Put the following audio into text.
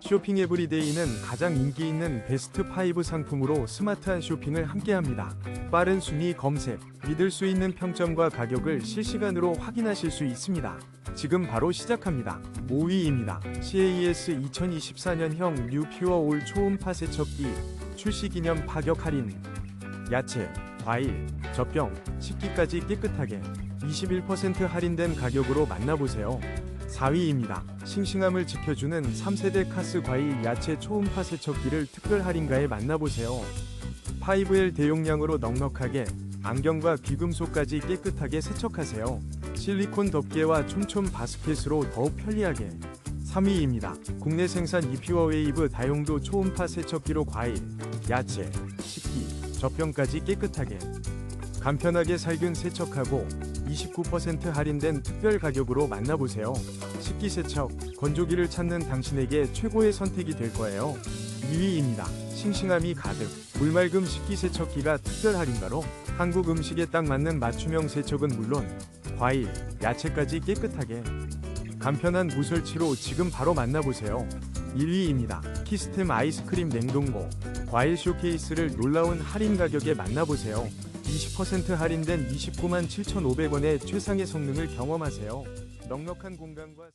쇼핑 에브리데이는 가장 인기 있는 베스트 5 상품으로 스마트한 쇼핑을 함께합니다. 빠른 순위 검색, 믿을 수 있는 평점과 가격을 실시간으로 확인하실 수 있습니다. 지금 바로 시작합니다. 5위입니다. CAS 2024년형 뉴 퓨어 올 초음파 세척기 출시 기념 파격 할인. 야채, 과일, 젖병, 식기까지 깨끗하게 21% 할인된 가격으로 만나보세요. 4위입니다. 싱싱함을 지켜주는 3세대 카스 과일 야채 초음파 세척기를 특별 할인가에 만나보세요. 5L 대용량으로 넉넉하게 안경과 귀금속까지 깨끗하게 세척하세요. 실리콘 덮개와 촘촘 바스켓으로 더욱 편리하게 3위입니다. 국내 생산 이퓨어 웨이브 다용도 초음파 세척기로 과일, 야채, 식기, 젖병까지 깨끗하게 간편하게 살균 세척하고 29% 할인된 특별 가격으로 만나보세요. 식기 세척, 건조기를 찾는 당신에게 최고의 선택이 될 거예요. 2위입니다. 싱싱함이 가득, 물맑음 식기 세척기가 특별 할인가로 한국 음식에 딱 맞는 맞춤형 세척은 물론 과일, 야채까지 깨끗하게 간편한 무설치로 지금 바로 만나보세요. 1위입니다. 키스템 아이스크림 냉동고 과일 쇼케이스를 놀라운 할인 가격에 만나보세요. 20% 할인된 29만 7,500원의 최상의 성능을 경험하세요. 넉넉한 공간과